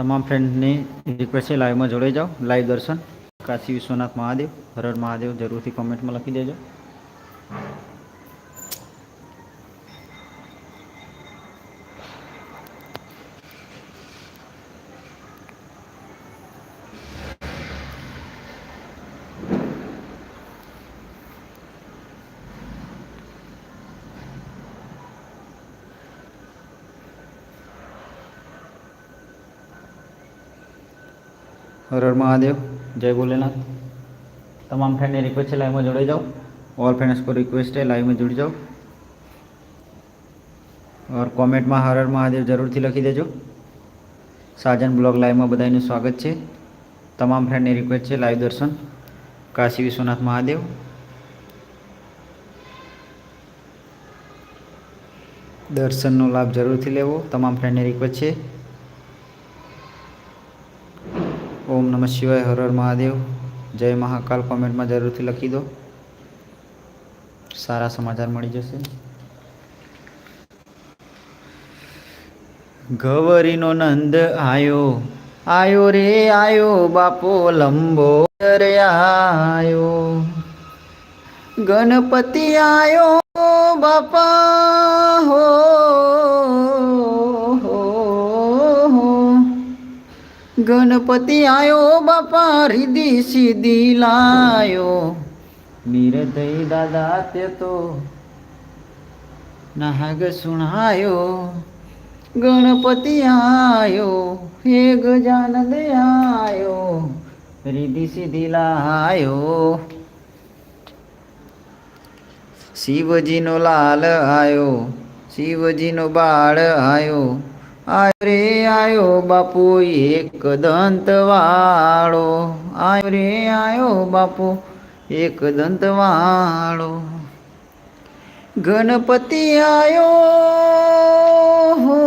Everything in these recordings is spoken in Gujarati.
તમામ ફ્રેન્ડની રિક્વેસ્ટ છે લાઈવમાં જોડાઈ જાઓ. લાઈવ દર્શન. કાશી વિશ્વનાથ મહાદેવ. હર હર મહાદેવ. જરૂરથી કોમેન્ટમાં લખી દેજો હર હર મહાદેવ જય ભોલેનાથ. તમામ ફ્રેન્ડની રિક્વેસ્ટ છે લાઈવમાં જોડાઈ જાઓ. ઓલ ફ્રેન્ડ્સ પર રિક્વેસ્ટ છે લાઈવમાં જોડી જાઓ. ઓર કોમેન્ટમાં હર હર મહાદેવ જરૂરથી લખી દેજો. સાજન બ્લોગ લાઈવમાં બધાનું સ્વાગત છે. તમામ ફ્રેન્ડની રિક્વેસ્ટ છે લાઈવ દર્શન. કાશી વિશ્વનાથ મહાદેવ. દર્શનનો લાભ જરૂરથી લેવો. તમામ ફ્રેન્ડની રિક્વેસ્ટ છે. ઓમ નમઃ શિવાય હર મહાદેવ. જય મહાકાલ કોમેન્ટમાં જરૂરથી લખી દો. સારા સમાચાર મળી જશે. ગવરીનો નંદ આયો. આયો રે આયો બાપો લંબો આયો ગણપતિ આયો બાપા હો, ગણપતિ આયો બાપા રીધી સીધી લાયો. નિરદય દાદા તે તો નાગ સુણાયો ગણપતિ આયો હે ગજાનંદ આયો. રીધી સીધી લાયો. શિવજીનો લાલ આયો શિવજીનો બાળ આયો. આયો રે આયો બાપુ, એક દંત વાળો આયો રે આયો બાપુ, એક દંત વાળો ગણપતિ આયો હો.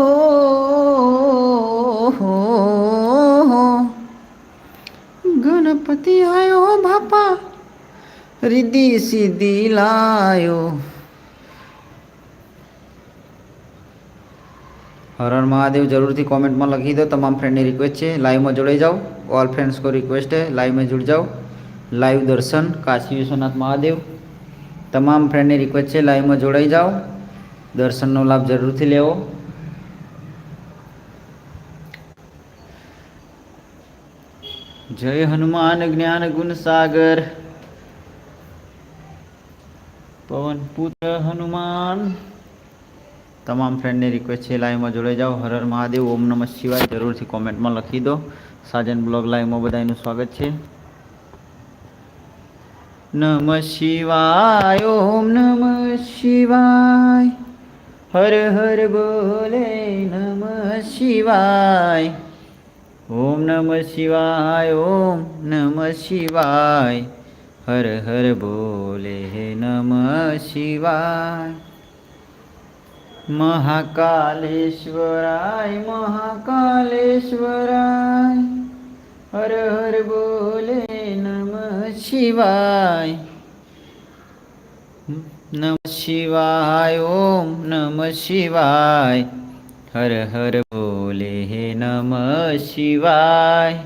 ગણપતિ આયો બાપા રીધી સીધી લાયો. હર હર મહાદેવ જરૂરથી કોમેન્ટમાં લખી દો તમામ ફ્રેન્ડની રિક્વેસ્ટ છે લાઈવમાં જોડાઈ જાઓ ઓલ फ्रेंड्स को रिक्वेस्ट है लाइव में जुड़ जाओ लाइव दर्शन काशी विश्वनाथ महादेव તમામ ફ્રેન્ડની રિક્વેસ્ટ છે લાઈવમાં જોડાઈ જાઓ દર્શનનો લાભ જરૂરથી લેવો જય હનુમાન જ્ઞાન ગુણ સાગર પવન પુત્ર હનુમાન તમામ ફ્રેન્ડની રિક્વેસ્ટ છે લાઈવમાં જોડાઈ જાઓ. હર હર મહાદેવ. ઓમ નમઃ શિવાય. જરૂરથી કોમેન્ટમાં લખી દો. સાજન બ્લોગ લાઈવમાં બધાનું સ્વાગત છે. નમ શિવાય. ઓમ નમ શિવાય. હર હર બોલે નમ શિવાય. ઓમ નમ શિવાય. ઓમ નમ શિવાય. હર હર બોલે નમ શિવાય. મહાકાલેશ્વરાય મહાકાલેશ્વરાય, હર હર બોલે નમ શિવાય. નમ શિવાય, ઓમ નમ શિવાય. હર હર બોલે નમ શિવાય.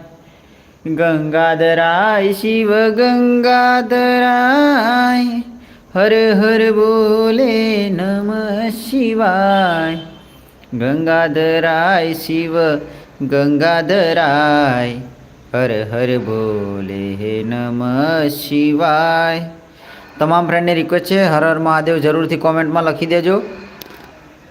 ગંગાધરાય, શિવ ગંગાધરાય. હર હર બોલે નમ શિવાય. ગંગાધરાય શિવ, ગંગાધરાય. હર હર બોલે નમ શિવાય. તમામ ફ્રેન્ડની રિક્વેસ્ટ છે, હર હર મહાદેવ જરૂરથી કોમેન્ટમાં લખી દેજો.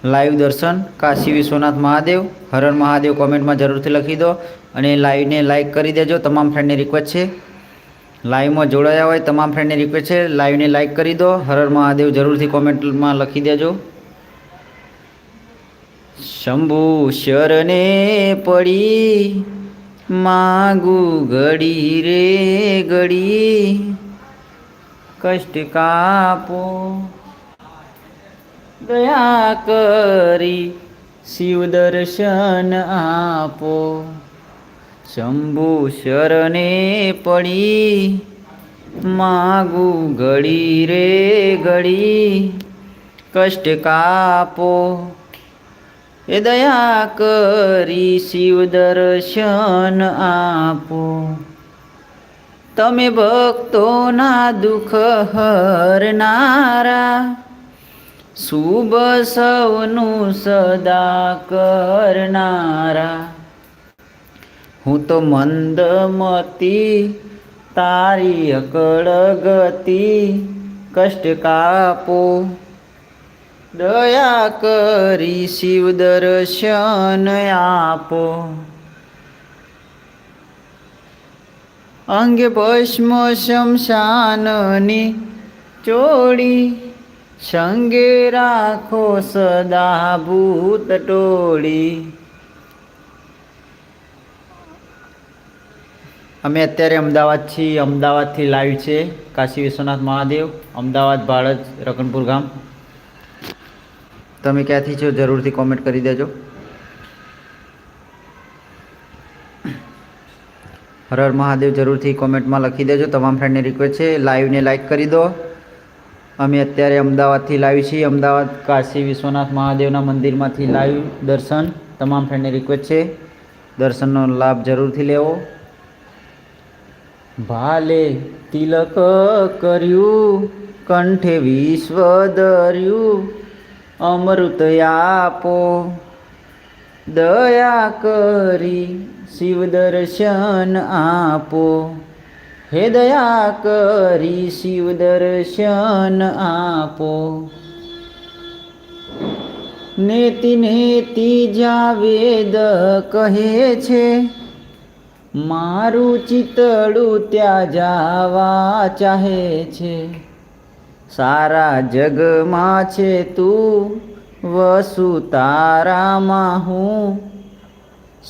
લાઈવ દર્શન, કાશી વિશ્વનાથ મહાદેવ, હર હર મહાદેવ કોમેન્ટમાં જરૂરથી લખી દો અને લાઈવને લાઈક કરી દેજો. તમામ ફ્રેન્ડની રિક્વેસ્ટ છે. લાઈવમાં જોડાયા હોય તમામ ફ્રેન્ડની રિક્વેસ્ટ છે, લાઈવને લાઈક કરી દો. હર હર મહાદેવ જરૂરથી કોમેન્ટમાં લખી દેજો. શંભુ શરને પડી, માગુ ઘડી રે ઘડી, કષ્ટ કાપો. દયા કરી, શિવ દર્શન આપો. શંભુ શરણે પડી, માગુ ઘડી રે ઘડી, કષ્ટ કાપો. એ દયા કરી શિવ દર્શન આપો. તમે ભક્તોના દુઃખ હરનારા, શુભ સૌનું સદા કરનારા. હું તો મંદમતી તારી અકળ ગતિ, કષ્ટ કાપો. દયા કરી શિવ દર્શન આપો. અંગે ભસ્મ શમશાનની ચોડી સંગે રાખો સદા ભૂત ટોળી. અમે અત્યારે અમદાવાદ છીએ અમદાવાદથી લાઈવ છે. કાશી વિશ્વનાથ મહાદેવ, અમદાવાદ ભાડજ રકનપુર ગામ. તમે ક્યાંથી છો જરૂરથી કોમેન્ટ કરી દેજો. હર હર મહાદેવ જરૂરથી કોમેન્ટમાં લખી દેજો. તમામ ફ્રેન્ડને રિક્વેસ્ટ છે. લાઈવને લાઈક કરી દો. અમે અત્યારે અમદાવાદથી લાઈવ છીએ. અમદાવાદ, કાશી વિશ્વનાથ મહાદેવના મંદિરમાંથી લાઈવ દર્શન. તમામ ફ્રેન્ડને રિક્વેસ્ટ છે. દર્શનનો લાભ જરૂરથી લેવો. ભાલે તિલક કર્યું, કંઠે વિશ્વ દર્યું, અમૃત આપો. દયા કરી શિવ દર્શન આપો. હે દયા કરી શિવ દર્શન આપો. નેતિ નેતિ જાવેદ કહે છે મારું ચિતડું ત્યાં જાવા ચાહે છે. સારા જગમાં છે તું, વસુ તારામાં હું.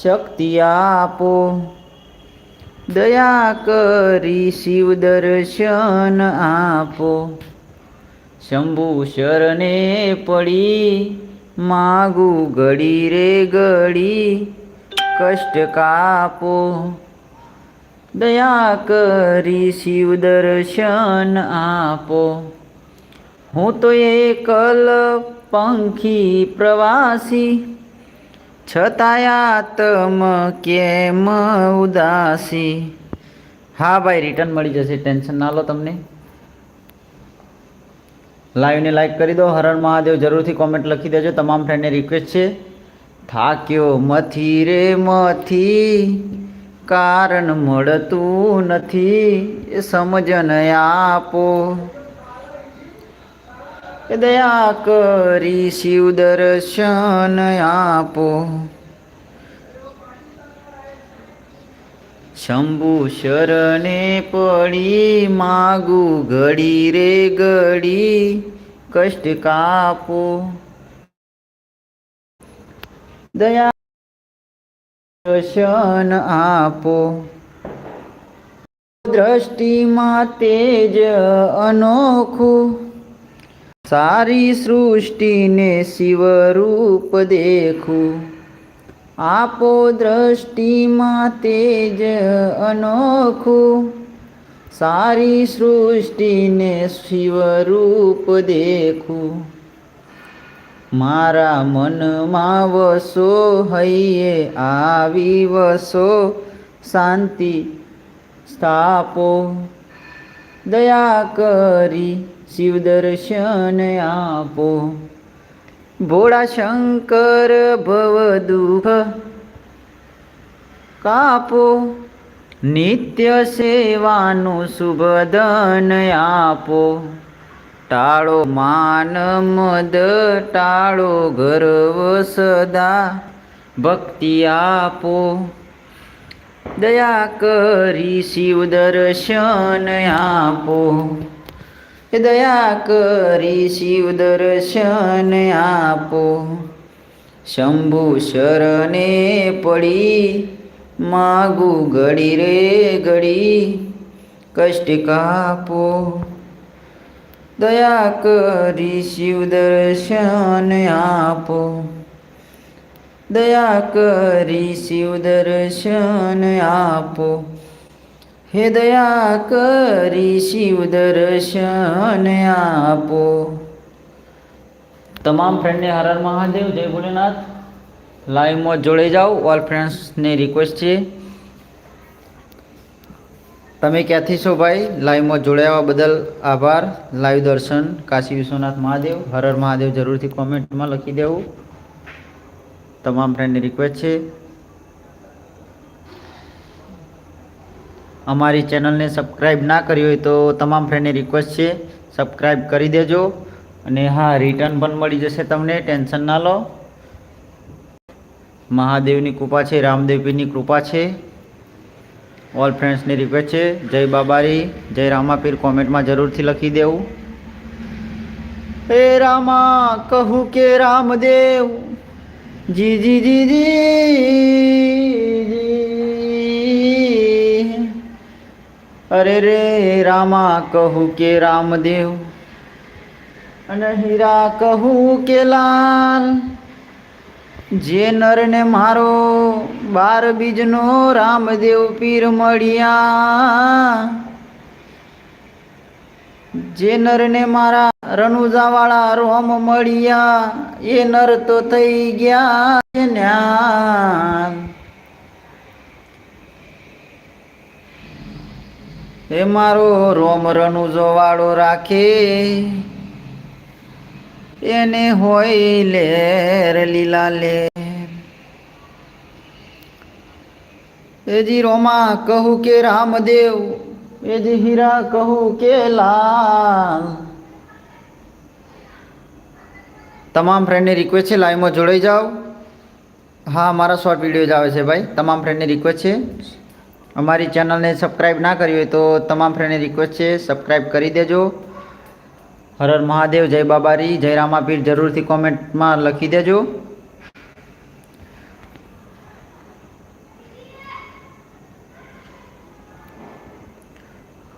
શક્તિ આપો. દયા કરી શિવ દર્શન આપો. શંભુ શરણે પડી, માગું ઘડી રે ગળી કષ્ટ કાપો. દયા કરી શિવ દર્શન આપો. હું તો એકલ પંખી પ્રવાસી. છતાંયા તમ કેમ ઉદાસી? હા ભાઈ રિટર્ન મળી જશે ટેન્શન ના લો તમને. લાઈવને લાઈક કરી દો, હરણ મહાદેવ જરૂરથી કોમેન્ટ લખી દેજો. તમામ ફ્રેન્ડને રિક્વેસ્ટ છે. થાક્યો મથી રે મથી, કારણ મળતું નથી, એ સમજણ આપો. દયા કરી શિવ દર્શન આપો. શંભુ શરણે પડી, માગું ઘડી રે ઘડી, કષ્ટ કાપો. દયા દર્શન આપો. દ્રષ્ટિમાં તેજ અનોખું. સારી સૃષ્ટિને શિવરૂપ દેખું. આપો દ્રષ્ટિમાં તેજ અનોખું. સારી સૃષ્ટિને શિવરૂપ દેખું. મારા મનમાં વસો હૈયે, આવી વસો શાંતિ સ્થાપો. દયા કરી શિવ દર્શન આપો. ભોળા શંકર ભવ દુઃખ કાપો. નિત્ય સેવાનું શુભ ધન આપો. ટાળો માન, મદ ટાળો ગર્વ સદા. ભક્તિ આપો. દયા કરી શિવ દર્શન આપો. દયા કરી શિવ દર્શન આપો. શંભુ શરણે પડી, માગું ઘડી રે ઘડી, કષ્ટ કાપો. દયા કરી શિવ દર્શન આપો. દયા કરી શિવ દર્શન આપો. હે દયા કરી શિવ દર્શન આપો. તમામ ફ્રેન્ડને હર હર મહાદેવ, જય ભોલેનાથ. લાઈવમાં જોડાઈ જાઓ. ઓલ ફ્રેન્ડ્સને રિક્વેસ્ટ છે. તમે ક્યાંથી છો ભાઈ? લાઈવમાં જોડાવા બદલ આભાર. લાઈવ દર્શન, કાશી વિશ્વનાથ મહાદેવ. હર હર મહાદેવ જરૂરથી કોમેન્ટમાં લખી દેવું. તમામ ફ્રેન્ડની રિક્વેસ્ટ છે. અમારી ચેનલને સબસ્ક્રાઈબ ના કરી હોય તો તમામ ફ્રેન્ડની રિક્વેસ્ટ છે. સબસ્ક્રાઈબ કરી દેજો. અને હા રિટર્ન પણ મળી જશે તમને. ટેન્શન ના લો. મહાદેવની કૃપા છે રામદેવીની કૃપા છે. ઓલ ફ્રેન્ડ્સની રિક્વેસ્ટ છે. જય બાબારી, જય રામાપીર કોમેન્ટમાં જરૂરથી લખી દેવું. હે રામા, કહું કે રામદેવ. જી જી જી જી. અરે રે રામા, કહું કે રામદેવ. અને હીરા કહું કે લાલ. જે નરને મારો બાર બીજનો રામદેવ પીર મળ્યા. જે નરને મારા રણુજાવાળા રોમ મળ્યા, એ નર તો થઈ ગયા એ મારો રોમ રણુજો વાળો રાખે એને હોય લેર, લીલા લેર. એજી રોમા કહું કે રામદેવ, એજી હીરા કહું કે લાલ. તમામ ફ્રેન્ડને રિક્વેસ્ટ છે લાઈવમાં જોડાઈ જાઓ. હા, મારા શોર્ટ વીડિયો જ આવે છે ભાઈ. તમામ ફ્રેન્ડની રિક્વેસ્ટ છે. અમારી ચેનલને સબસ્ક્રાઈબ ના કરી હોય તો તમામ ફ્રેન્ડની રિક્વેસ્ટ છે સબસ્ક્રાઈબ કરી દેજો. હર હર મહાદેવ, જય બાબારી, જય રામાપીર, જરૂરથી કોમેન્ટમાં લખી દેજો.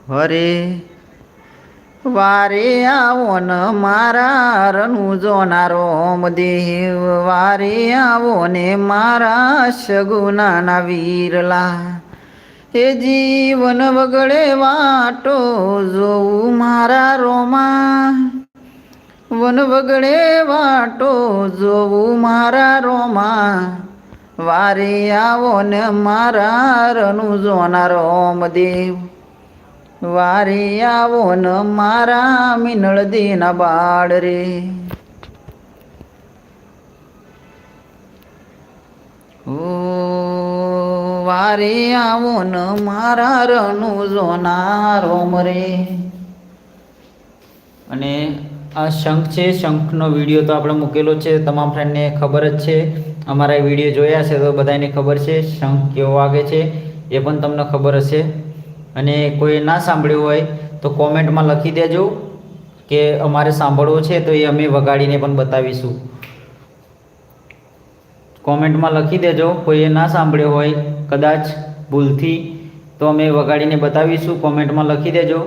હરે વારે આવો ન મારા રનું જોનારો દેવ, વારે આવો ને મારા સગુનાના વીરલા. એ જીવન વગડે વાટો જોઉં મારા રોમા. વન વગડે વાટો જોવું મારા રોમા. વારે આવો ને મારા રનું જોના રોમ દેવ. વારે આવો ને મારા મિનળ દેના બાળ રે. ઓ વારે આવો ન મારા રનું જોનારો મરે. અને આ શંખ છે, શંખનો વીડિયો તો આપણે મૂકેલો છે, તમામ ફ્રેન્ડને ખબર જ છે. અમારા વીડિયો જોયા છે તો બધાને ખબર છે, શંખ કેવો વાગે છે, એ પણ તમને ખબર હશે. અને કોઈ ના સાંભળ્યું હોય તો કોમેન્ટમાં લખી દેજો કે અમારે સાંભળવો છે તો એ અમે વગાડીને પણ બતાવીશું. કોમેન્ટમાં લખી દેજો, કોઈએ ના સાંભળ્યો હોય, કદાચ ભૂલથી, તો અમે વગાડીને બતાવીશું, કોમેન્ટમાં લખી દેજો.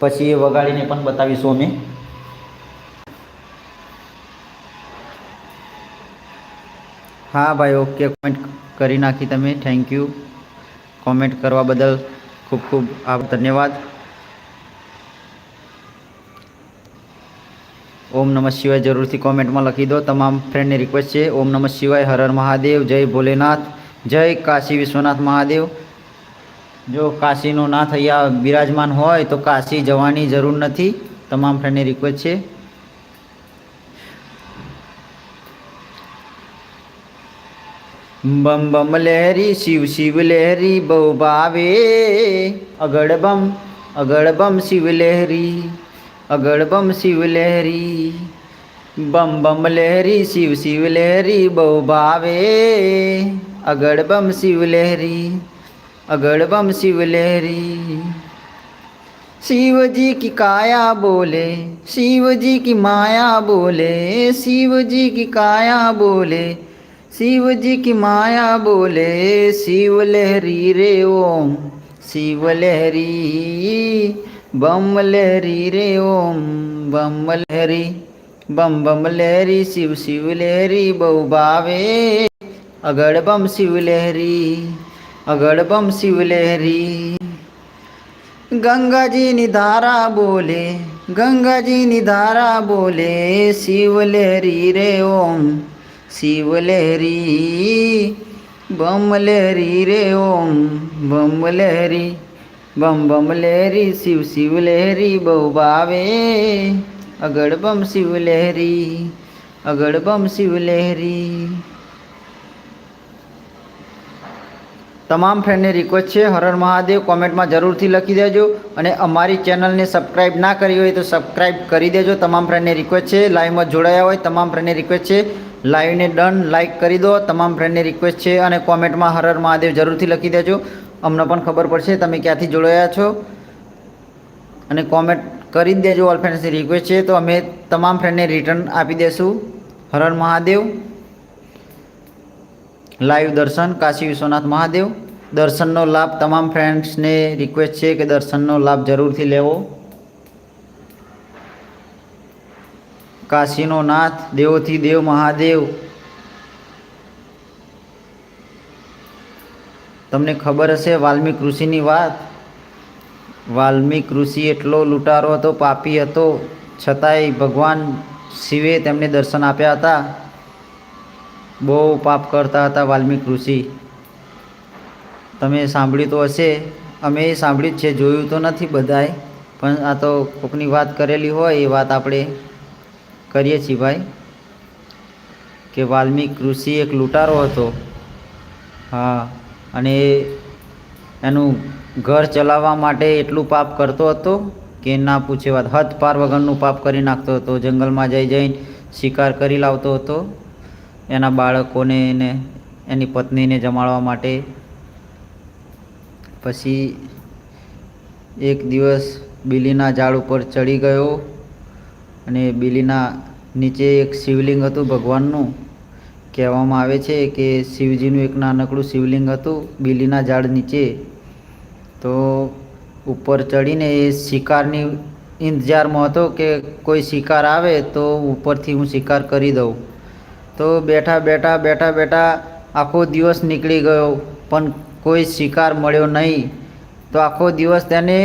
પછી એ વગાડીને પણ બતાવીશું અમે. હા ભાઈ, ઓકે, કોમેન્ટ કરી નાખી તમે. થેન્ક યુ કોમેન્ટ કરવા બદલ ખૂબ ખૂબ આભાર, ધન્યવાદ. ઓમ નમઃ શિવાય જરૂરથી કોમેન્ટમાં લખી દો તમામ ફ્રેન્ડની રિક્વેસ્ટ છે ઓમ નમઃ શિવાય હર હર મહાદેવ જય ભોલેનાથ જય કાશી વિશ્વનાથ મહાદેવ જો કાશીનો નાથ અહીંયા બિરાજમાન હોય તો કાશી જવાની જરૂર નથી તમામ ફ્રેન્ડની રિક્વેસ્ટ છે બમ બમ લહેરી શિવ શિવ લહેરી બહુ ભાવે અગડ બમ અગડ બમ શિવ લહેરી અગળ બમ શિવ લહેરી બમ બમ લહેરી શિવ શિવ લહેરી બહુ ભાવે અગળ બમ શિવ લહેરી અગળ બમ શિવ લહેરી શિવજી કી કાયા બોલે શિવજી કી માયા બોલે શિવજી કી કાયા બોલે શિવજી કી માયા બોલે શિવ લહેરી રે ઓમ શિવ લહેરી બમલેરી રે ઓમ બમલેરી બમ બમલેરી શિવ શિવ લેરી બહુ ભાવે. અગળ બમ શિવ લહેરી અગળ બમ શિવ લહેરી. ગંગાજીની ધારા બોલે, ગંગાજીની ધારા બોલે, શિવ લહેરી રે ઓમ, શિવ લહેરી. બમ લહેરી રે ઓમ, બમ લહેરી. બમ બમ લહેરી, શિવ શિવ લહેરી, બહુ ભાવે. અગડ બમ શિવ લહેરી, અગડ બમ શિવ લહેરી. તમામ ફ્રેન્ડને રિક્વેસ્ટ છે હરર મહાદેવ, કોમેન્ટમાં જરૂરથી લખી દેજો અને અમારી ચેનલને સબસ્ક્રાઈબ ના કરી હોય તો સબસ્ક્રાઈબ કરી દેજો. તમામ ફ્રેન્ડને રિક્વેસ્ટ છે લાઈવમાં જોડાયા હોય, તમામ ફ્રેન્ડને રિક્વેસ્ટ છે લાઈવને ડન લાઈક કરી દો. તમામ ફ્રેન્ડને રિક્વેસ્ટ છે અને કોમેન્ટમાં હરર મહાદેવ જરૂરથી લખી દેજો. અમને પણ ખબર પડશે, તમે ક્યાંથી જોડાયા છો. અને કોમેન્ટ કરી દેજો ઓલ ફ્રેન્ડ્સની રિક્વેસ્ટ છે, તો અમે તમામ ફ્રેન્ડને રિટર્ન આપી દેશું. હરણ મહાદેવ. લાઈવ દર્શન, કાશી વિશ્વનાથ મહાદેવ. દર્શનનો લાભ તમામ ફ્રેન્ડ્સને રિક્વેસ્ટ છે કે દર્શનનો લાભ જરૂરથી લેવો. કાશીનો નાથ, દેવોથી દેવ મહાદેવ. તમને ખબર હશે વાલ્મિક ઋષિની વાત? વાલ્મીક ઋષિ એટલો લૂંટારો હતો, પાપી હતો, છતાંય ભગવાન શિવે તેમને દર્શન આપ્યા હતા. બહુ પાપ કરતા હતા વાલ્મીક ઋષિ. તમે સાંભળ્યું તો હશે. અમે સાંભળ્યું જ છે, જોયું તો નથી બધાએ, પણ આ તો કોકની વાત કરેલી હોય એ વાત આપણે કરીએ છીએ ભાઈ. કે વાલ્મીક ઋષિ એક લૂંટારો હતો. હા. અને એનું ઘર ચલાવવા માટે એટલું પાપ કરતો હતો કે ના પૂછે વાત. હદ પાર વગરનું પાપ કરી નાખતો હતો. જંગલમાં જઈ જઈને શિકાર કરી લાવતો હતો. એના બાળકોને એને એની પત્નીને જમાડવા માટે. પછી એક દિવસ બિલીના ઝાડ ઉપર ચડી ગયો અને બિલીના નીચે એક શિવલિંગ હતું ભગવાનનું. કહેવામાં આવે છે કે શિવજીનું એક નાનકડું શિવલિંગ હતું, બિલીના ઝાડ નીચે. તો ઉપર ચડીને એ શિકારની ઇંતજારમાં હતો કે કોઈ શિકાર આવે તો ઉપરથી હું શિકાર કરી દઉં. તો બેઠા બેઠા બેઠા બેઠા આખો દિવસ નીકળી ગયો, પણ કોઈ શિકાર મળ્યો નહીં. તો આખો દિવસ તેને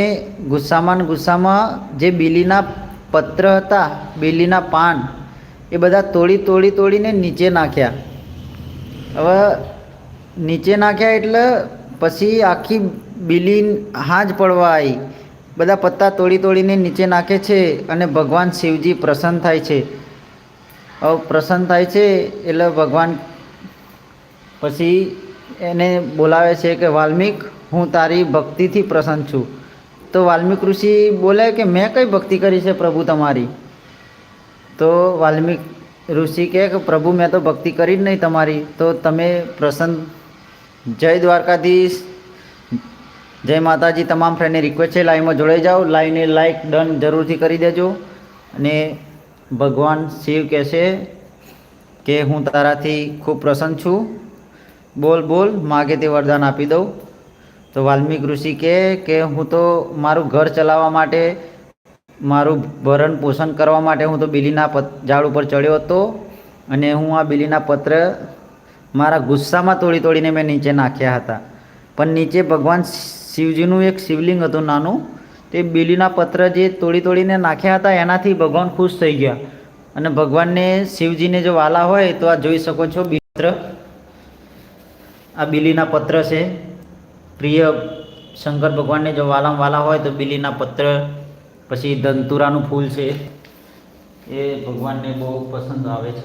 ગુસ્સામાં ગુસ્સામાં જે બીલીના પત્ર હતા, બીલીના પાન એ બધા તોડી તોડી, તોડીને નીચે નાખ્યા. હવે નીચે નાખ્યા એટલે પછી આખી બિલી હાજ પડવા આવી બધા પત્તા તોડી, તોડીને નીચે નાખે છે અને ભગવાન શિવજી પ્રસન્ન થાય છે. હવે પ્રસન્ન થાય છે એટલે ભગવાન પછી એને બોલાવે છે કે, વાલ્મિક, હું તારી ભક્તિથી પ્રસન્ન છું. તો વાલ્મિક ઋષિ બોલે કે, મેં કઈ ભક્તિ કરી છે પ્રભુ તમારી? તો વાલ્મીક ઋષિ કહે કે, પ્રભુ, મેં તો ભક્તિ કરી જ નહીં તમારી. તો તમે પ્રસન્ન. જય દ્વારકાધીશ. જય માતાજી. તમામ ફ્રેન્ડને રિક્વેસ્ટ છે. લાઈવમાં જોડાઈ જાઓ. લાઈવને લાઈક ડન જરૂરથી કરી દેજો. અને ભગવાન શિવ કહેશે કે, હું તારાથી ખૂબ પ્રસન્ન છું. બોલ બોલ. માગે તે વરદાન આપી દઉં. તો વાલ્મીક ઋષિ કહે કે, હું તો મારું ઘર ચલાવવા માટે મારું ભરણ પોષણ કરવા માટે હું તો બિલીના ઝાડ ઉપર ચડ્યો હતો અને હું આ બિલીના પત્ર મારા ગુસ્સામાં તોડી તોડીને મેં નીચે નાખ્યા હતા. પણ નીચે ભગવાન શિવજીનું એક શિવલિંગ હતું નાનું, તે બિલીના પત્ર જે તોડી તોડીને નાખ્યા હતા, એનાથી ભગવાન ખુશ થઈ ગયા. અને ભગવાનને શિવજીને જો વાલા હોય તો આ જોઈ શકો છો પત્ર. આ બિલીના પત્ર છે. પ્રિય શંકર ભગવાનને જો વાલામ વાલા હોય તો બિલીના પત્ર પછી ધંતુરાનું ફૂલ છે, એ ભગવાનને બહુ પસંદ આવે છે.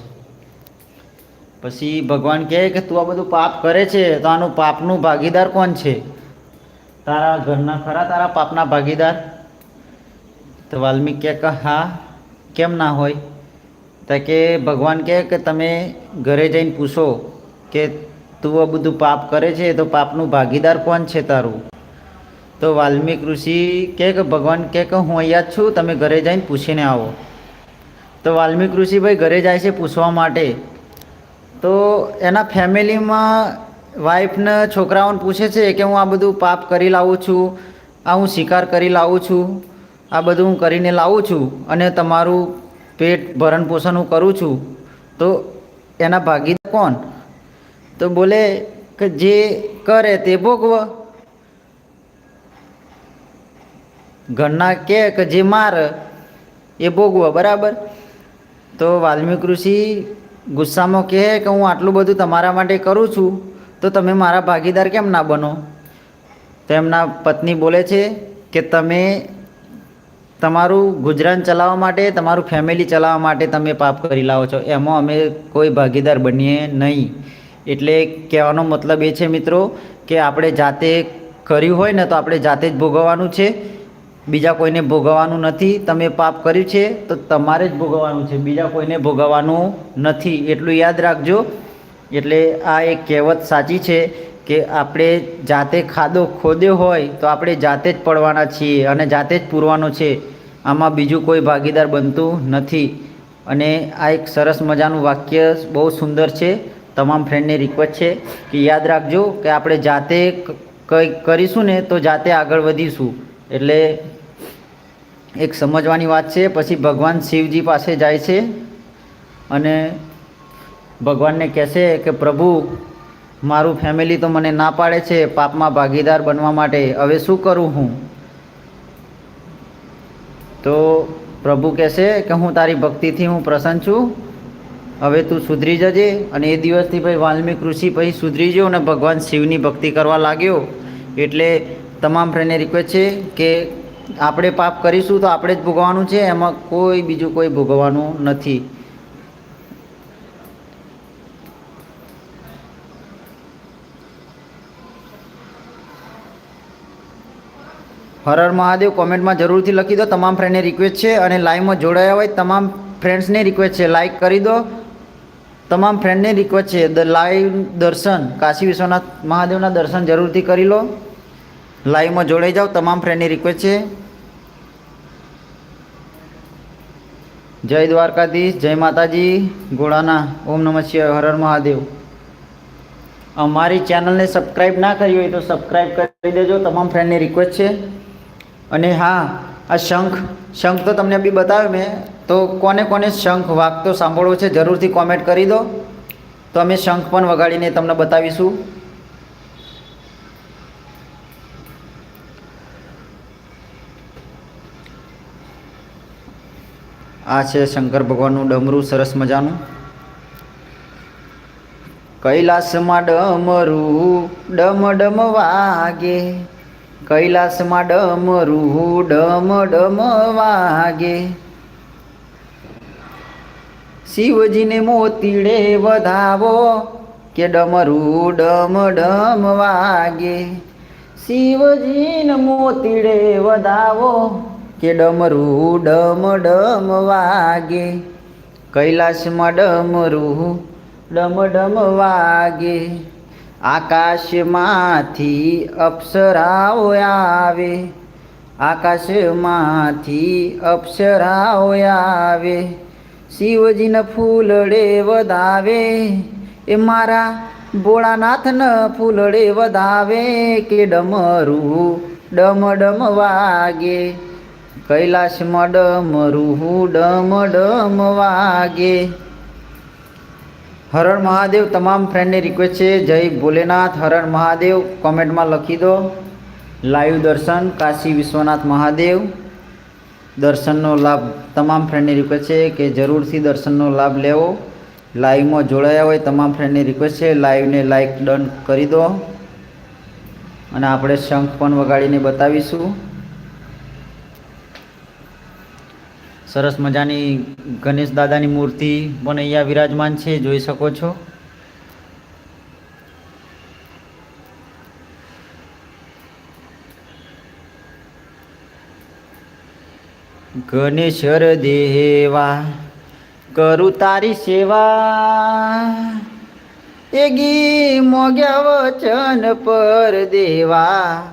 પછી ભગવાન કહે કે તું આ બધું પાપ કરે છે, તો આનું પાપનું ભાગીદાર કોણ છે? તારા ઘરના ખરા તારા પાપના ભાગીદાર? તો વાલ્મીક કહે કે હા, કેમ ના હોય? તો કે ભગવાન કહે કે તમે ઘરે જઈને પૂછો કે તું આ બધું પાપ કરે છે, તો પાપનું ભાગીદાર કોણ છે તારું? તો વાલ્મીક ઋષિ કે, ભગવાન કહે કે, હું અહીંયા જ છું, તમે ઘરે જઈને પૂછીને આવો. તો વાલ્મીક ઋષિ ભાઈ ઘરે જાય છે પૂછવા માટે. તો એના ફેમિલીમાં વાઈફને છોકરાઓને પૂછે છે કે, હું આ બધું પાપ કરી લાવું છું, આ હું શિકાર કરી લાવું છું, આ બધું હું કરીને લાવું છું અને તમારું પેટ ભરણ પોષણ હું કરું છું. તો એના ભાગીદાર કોણ? તો બોલે કે, જે કરે તે ભોગવ. ઘરના કે જે માર, એ ભોગવો, બરાબર? તો વાલ્મીક ઋષિ ગુસ્સામાં કહે કે હું આટલું બધું તમારા માટે કરું છું, તો તમે મારા ભાગીદાર કેમ ના બનો? તો એમના પત્ની બોલે છે કે તમે તમારું ગુજરાન ચલાવવા માટે, તમારું ફેમિલી ચલાવવા માટે તમે પાપ કરી લાવો છો. એમાં અમે કોઈ ભાગીદાર બનીએ નહીં. એટલે કહેવાનો મતલબ એ છે મિત્રો કે આપણે જાતે કર્યું હોય ને તો આપણે જાતે જ ભોગવવાનું છે. બીજા કોઈને ભોગવવાનું નથી, તમે પાપ કર્યું છે, તો તમારે જ ભોગવવાનું છે. બીજા કોઈને ભોગવવાનું નથી, એટલું યાદ રાખજો. એટલે આ એક કહેવત સાચી છે કે આપણે જાતે ખાધો ખોદ્યો હોય, તો આપણે જાતે જ પડવાના છીએ અને જાતે જ પૂરવાનો છે. આમાં બીજું કોઈ ભાગીદાર બનતું નથી. અને આ એક સરસ મજાનું વાક્ય બહુ સુંદર છે. તમામ ફ્રેન્ડને રિક્વેસ્ટ છે કે યાદ રાખજો કે આપણે જાતે કંઈ કરીશું ને, તો જાતે આગળ વધીશું. એટલે એક સમજવાની વાત છે, પછી ભગવાન શિવજી પાસે જાય છે અને ભગવાનને કહેશે કે, પ્રભુ, મારું ફેમિલી તો મને ના પાડે છે, પાપમાં ભાગીદાર બનવા માટે. હવે શું કરું હું? તો પ્રભુ કહેશે કે, હું તારી ભક્તિથી હું પ્રસન્ન છું. હવે તું સુધરી જજે. અને એ દિવસથી ભાઈ વાલ્મીક ઋષિ પછી સુધરી ગયો અને ભગવાન શિવની ભક્તિ કરવા લાગ્યો. એટલે તમામ ફ્રેન્ડને રિક્વેસ્ટ છે કે આપણે પાપ કરીશું તો આપણે જ ભોગવવાનું છે, એમાં કોઈ બીજું કોઈ ભોગવવાનું નથી. હર હર મહાદેવ, કોમેન્ટમાં જરૂરથી લખી દો. તમામ ફ્રેન્ડને રિક્વેસ્ટ છે અને લાઈવમાં જોડાયા હોય, તમામ ફ્રેન્ડ્સને રિક્વેસ્ટ છે. લાઈક કરી દો. તમામ ફ્રેન્ડને રિક્વેસ્ટ છે દ લાઈવ દર્શન, કાશી વિશ્વનાથ મહાદેવના દર્શન જરૂરથી કરી લો. લાઈવમાં જોડાઈ જાઓ. તમામ ફ્રેન્ડની રિક્વેસ્ટ છે. જય દ્વારકાધીશ, જય માતાજી, ગોળાના. ઓમ નમઃ શિવાય, હર મહાદેવ. અમારી ચેનલને સબસ્ક્રાઈબ ના કરી હોય તો સબસ્ક્રાઈબ કરી દેજો. તમામ ફ્રેન્ડની રિક્વેસ્ટ છે. અને હા આ શંખ શંખ તો તમને બી બતાવ્યો મેં. તો કોને કોને શંખ વાગતો સાંભળવો છે જરૂરથી કોમેન્ટ કરી દો. તો અમે શંખ પણ વગાડીને તમને બતાવીશું. આ છે શંકર ભગવાનનું ડમરું, સરસ મજાનું. કૈલાસમાં ડમરું ડમ ડમ વાગે. કૈલાસમાં ડમરું ડમ ડમ વાગે. શિવજીને મોતીડે વધાવો કે ડમરું ડમ ડમ વાગે. શિવજીને મોતીડે વધાવો કે ડમરું ડમ ડમ વાગે. કૈલાસમાં ડમરું ડમ ડમ વાગે. આકાશમાંથી અપ્સરાઓ આવે. આકાશમાંથી અપ્સરાઓ આવે. શિવજીને ફૂલડે વધાવે. એ મારા ભોળાનાથને ફૂલડે વધાવે કે ડમરું ડમ ડમ વાગે કૈલાસમાં ડમરું ડમ ડમ વાગે. હરણ મહાદેવ તમામ ફ્રેન્ડને રિક્વેસ્ટ છે. જય ભોલેનાથ, હરણ મહાદેવ. કોમેન્ટમાં લખી દો. લાઈવ દર્શન, કાશી વિશ્વનાથ મહાદેવ. દર્શનનો લાભ તમામ ફ્રેન્ડની રિક્વેસ્ટ છે કે જરૂરથી દર્શનનો લાભ લેવો. લાઈવમાં જોડાયા હોય તમામ ફ્રેન્ડની રિક્વેસ્ટ છે. લાઈવને લાઈક ડન કરી દો. અને આપણે શંખ પણ વગાડીને બતાવીશું. સરસ મજાની ગણેશ દાદાની મૂર્તિ પણ અહીંયા વિરાજમાન છે, જોઈ શકો છો. ગણેશ્વર દેવા, કરું તારી સેવા. એ ગી મોગ્યા વચન પર દેવા,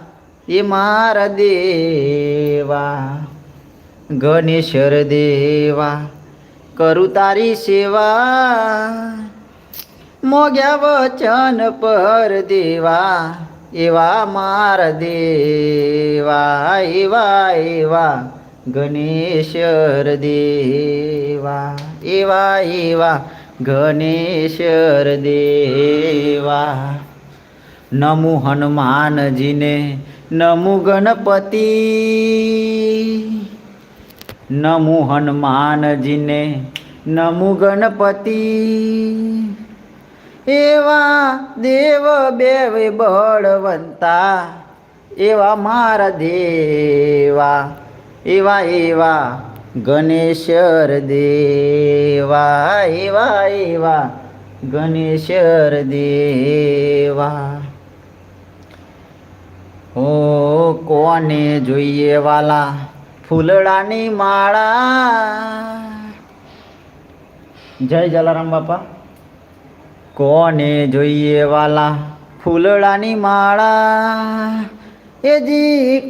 એ મારા દેવા. ગણેશ્વર દેવા, કરું તારી સેવા. મોગ્યા વચન પર દેવા, એવા માર દેવા, એવા એવા ગણેશ્વર દેવા, એવા એવા ગણેશ્વર દેવા. નમુ હનુમાનજીને, નમુ ગણપતિ. નમુ હનુમાનજીને, નમુ ગણપતિ. એવા દેવ બેવ બળવંતા, એવા મારા દેવા, એવા એવા ગણેશર દેવા, એવા એવા ગણેશર દેવા. ઓ કોને જોઈએ વાલા? ફૂલડાની માળા. જય જલારામ બાપા. કોને જોઈએ વાલા ફૂલડાની માળા? એ જી